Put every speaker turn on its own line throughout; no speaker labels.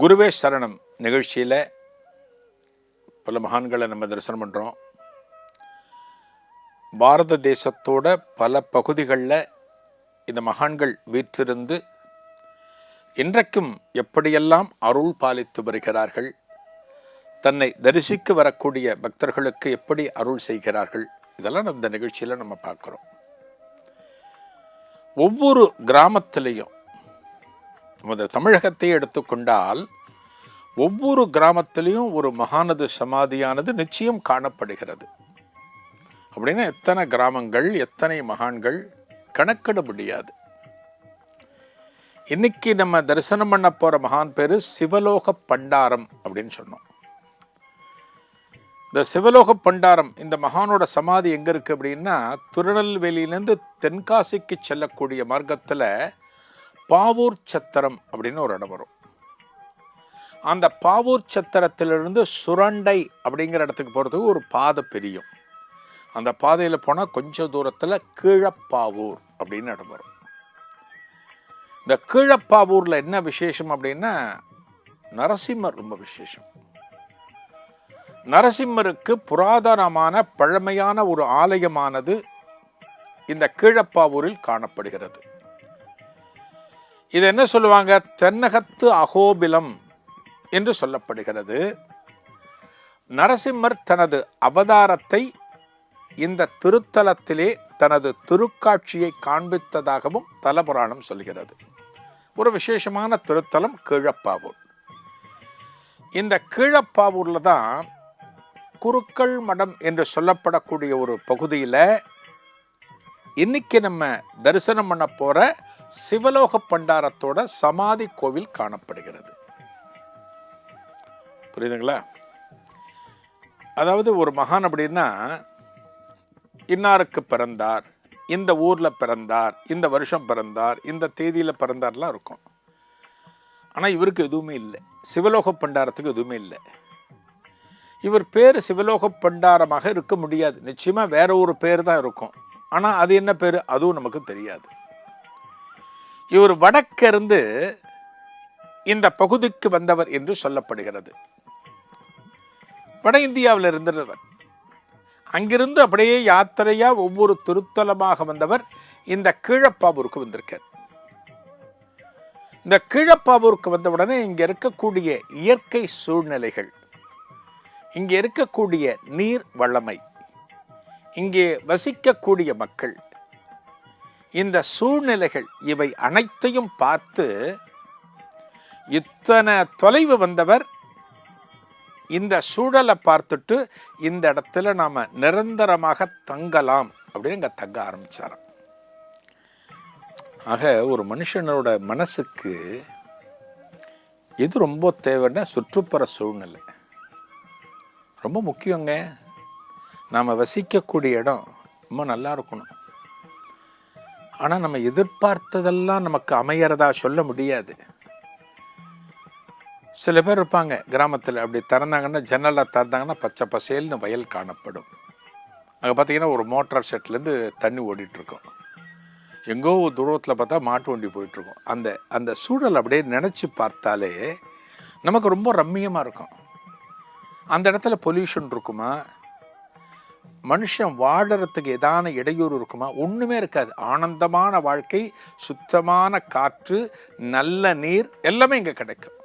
குருவே சரணம். நிகழ்ச்சியில் பல மகான்களை நம்ம தரிசனம் பண்ணுறோம் பாரத தேசத்தோட பல பகுதிகளில் இந்த மகான்கள் வீற்றிருந்து இன்றைக்கும் எப்படியெல்லாம் அருள் பாலித்து வருகிறார்கள் தன்னை தரிசிக்க வரக்கூடிய பக்தர்களுக்கு எப்படி அருள் செய்கிறார்கள் இதெல்லாம் இந்த நிகழ்ச்சியில் நம்ம பார்க்குறோம். ஒவ்வொரு கிராமத்திலையும் நமது தமிழகத்தை எடுத்துக்கொண்டால் ஒவ்வொரு கிராமத்திலையும் ஒரு மகானது சமாதியானது நிச்சயம் காணப்படுகிறது. அப்படின்னா எத்தனை கிராமங்கள் எத்தனை மகான்கள் கணக்கிட முடியாது. இன்னைக்கு நம்ம தரிசனம் பண்ண போகிற மகான் பேர் சிவலோக பண்டாரம் அப்படின்னு சொன்னோம். இந்த சிவலோக பண்டாரம் இந்த மகானோட சமாதி எங்கே இருக்குது அப்படின்னா திருநெல்வேலியிலேருந்து தென்காசிக்கு செல்லக்கூடிய மார்க்கத்தில் பாவூர் சத்திரம் அப்படின்னு ஒரு இடம் வரும். அந்த பாவூர் சத்திரத்திலிருந்து சுரண்டை அப்படிங்கிற இடத்துக்கு போகிறதுக்கு ஒரு பாதை பிரியும். அந்த பாதையில் போனால் கொஞ்சம் தூரத்தில் கீழப்பாவூர் அப்படின்னு இடம் வரும். இந்த கீழப்பாவூரில் என்ன விசேஷம் அப்படின்னா நரசிம்மர் ரொம்ப விசேஷம். நரசிம்மருக்கு புராதனமான பழமையான ஒரு ஆலயமானது இந்த கீழப்பாவூரில் காணப்படுகிறது. இது என்ன சொல்லுவாங்க? தென்னகத்து அகோபிலம் என்று சொல்லப்படுகிறது. நரசிம்மர் தனது அவதாரத்தை இந்த திருத்தலத்திலே தனது திருக்காட்சியை காண்பித்ததாகவும் தலபுராணம் சொல்கிறது. ஒரு விசேஷமான திருத்தலம் கீழப்பாவூர். இந்த கீழப்பாவூரில் தான் குருக்கள் மடம் என்று சொல்லப்படக்கூடிய ஒரு பகுதியில் இன்னைக்கு நம்ம தரிசனம் பண்ண போகிற சிவலோக பண்டாரத்தோட சமாதி கோவில் காணப்படுகிறது. புரியுதுங்களா? அதாவது ஒரு மகான் அப்படின்னா இன்னாருக்கு பிறந்தார் இந்த ஊர்ல பிறந்தார் இந்த வருஷம் பிறந்தார் இந்த தேதியில பிறந்தார்லாம் இருக்கும். ஆனா இவருக்கு எதுவுமே இல்லை. சிவலோக பண்டாரத்துக்கு எதுவுமே இல்லை. இவர் பேர் சிவலோக பண்டாரமாக இருக்க முடியாது. நிச்சயமா வேற ஒரு பேர் தான் இருக்கும். ஆனா அது என்ன பேர்? அதுவும் நமக்கு தெரியாது. இவர் வடக்கிருந்து இந்த பகுதிக்கு வந்தவர் என்று சொல்லப்படுகிறது. வட இந்தியாவில் இருந்தவர். அங்கிருந்து அப்படியே யாத்திரையா ஒவ்வொரு திருத்தலமாக வந்தவர் இந்த கீழப்பாவூருக்கு வந்திருக்கார். இந்த கீழப்பாவூருக்கு வந்தவுடனே இங்கே இருக்கக்கூடிய இயற்கை சூழ்நிலைகள் இங்கே இருக்கக்கூடிய நீர் வளமை இங்கே வசிக்கக்கூடிய மக்கள் இந்த சூழ்நிலைகள் இவை அனைத்தையும் பார்த்து இத்தனை தொலைவு வந்தவர் இந்த சூழலை பார்த்துட்டு இந்த இடத்துல நாம் நிரந்தரமாக தங்கலாம் அப்படின்னு இங்கே தங்க ஆரம்பிச்சாராம். ஆக ஒரு மனுஷனோட மனசுக்கு எது ரொம்ப தேவைன்னா சுற்றுப்புற சூழ்நிலை. ரொம்ப முக்கியங்க. நாம் வசிக்கக்கூடிய இடம் ரொம்ப நல்லா இருக்கணும். ஆனால் நம்ம எதிர்பார்த்ததெல்லாம் நமக்கு அமையறதா சொல்ல முடியாது. சில பேர் இருப்பாங்க கிராமத்தில் அப்படி திறந்தாங்கன்னா ஜன்னலாக திறந்தாங்கன்னா பச்சை பசேல்னு வயல் காணப்படும். அங்கே பார்த்தீங்கன்னா ஒரு மோட்டார் செட்லேருந்து தண்ணி ஓடிட்டுருக்கோம். எங்கோ ஒரு தூரத்தில் பார்த்தா மாட்டு வண்டி போயிட்டுருக்கும். அந்த அந்த சூழல் அப்படியே நினச்சி பார்த்தாலே நமக்கு ரொம்ப ரம்மியமாக இருக்கும். அந்த இடத்துல பொல்யூஷன் இருக்குமா? மனுஷன் வாழறதுக்கு ஏதான இடையூறு இருக்குமா? ஒன்றுமே இருக்காது. ஆனந்தமான வாழ்க்கை சுத்தமான காற்று நல்ல நீர் எல்லாமே இங்கே கிடைக்கும்.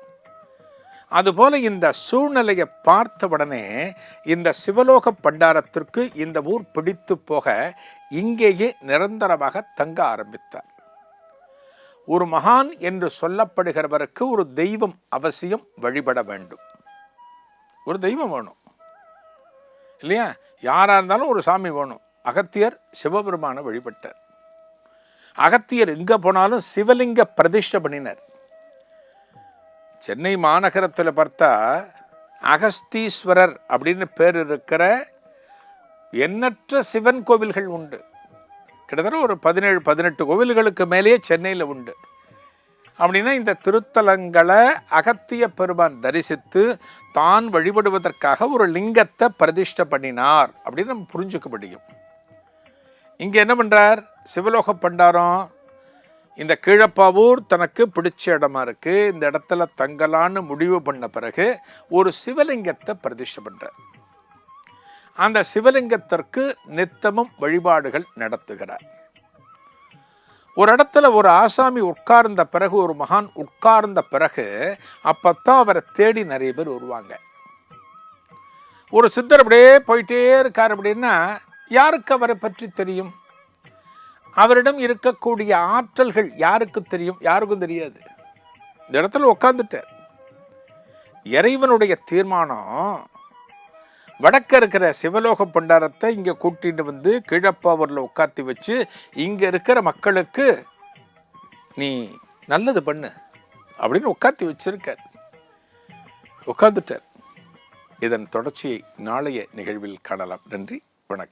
அதுபோல இந்த சூழ்நிலையை பார்த்த உடனே இந்த சிவலோக பண்டாரத்திற்கு இந்த ஊர் பிடித்து போக இங்கேயே நிரந்தரமாக தங்க ஆரம்பித்தார். ஒரு மகான் என்று சொல்லப்படுகிறவருக்கு ஒரு தெய்வம் அவசியம் வழிபட வேண்டும். ஒரு தெய்வம் வேணும். இல்லையா? யாராக இருந்தாலும் ஒரு சாமி வேணும். அகத்தியர் சிவபெருமானை வழிபட்டார். அகத்தியர் எங்கே போனாலும் சிவலிங்க பிரதிஷ்டை பண்ணினார். சென்னை மாநகரத்தில் பார்த்தா அகஸ்தீஸ்வரர் அப்படின்னு பேர் இருக்கிற எண்ணற்ற சிவன் கோவில்கள் உண்டு. கிட்டத்தட்ட ஒரு பதினேழு பதினெட்டு கோவில்களுக்கு மேலேயே சென்னையில் உண்டு. அப்படின்னா இந்த திருத்தலங்களை அகத்திய பெருமான் தரிசித்து தான் வழிபடுவதற்காக ஒரு லிங்கத்தை பிரதிஷ்டை பண்ணினார் அப்படின்னு நம்ம புரிஞ்சுக்க முடியும். இங்கே என்ன பண்ணுறார் சிவலோக பண்டாரம் இந்த கீழப்பாவூர் தனக்கு பிடிச்ச இடமா இருக்குது இந்த இடத்துல தங்கலான்னு முடிவு பண்ண பிறகு ஒரு சிவலிங்கத்தை பிரதிஷ்டை பண்ணுறார் அந்த சிவலிங்கத்திற்கு நித்தமும் வழிபாடுகள் நடத்துகிறார். ஒரு இடத்துல ஒரு ஆசாமி உட்கார்ந்த பிறகு ஒரு மகான் உட்கார்ந்த பிறகு அப்பத்தான் அவரை தேடி நிறைய பேர் வருவாங்க. ஒரு சித்தர் அப்படியே போயிட்டே இருக்கார் அப்படின்னா யாருக்கு அவரை பற்றி தெரியும்? அவரிடம் இருக்கக்கூடிய ஆற்றல்கள் யாருக்கு தெரியும்? யாருக்கும் தெரியாது. இந்த இடத்துல உட்காந்துட்டார் இறைவனுடைய தீர்மானம் வடக்க இருக்கிற சிவலோக பண்டாரத்தை இங்கே கூட்டிட்டு வந்து கிழப்பாவரில் உட்காத்தி வச்சு இங்கே இருக்கிற மக்களுக்கு நீ நல்லது பண்ணு அப்படின்னு உட்காத்தி வச்சிருக்கார். உட்காந்துட்டார் இதன் தொடர்ச்சியை நாளைய நிகழ்வில் காணலாம். நன்றி. வணக்கம்.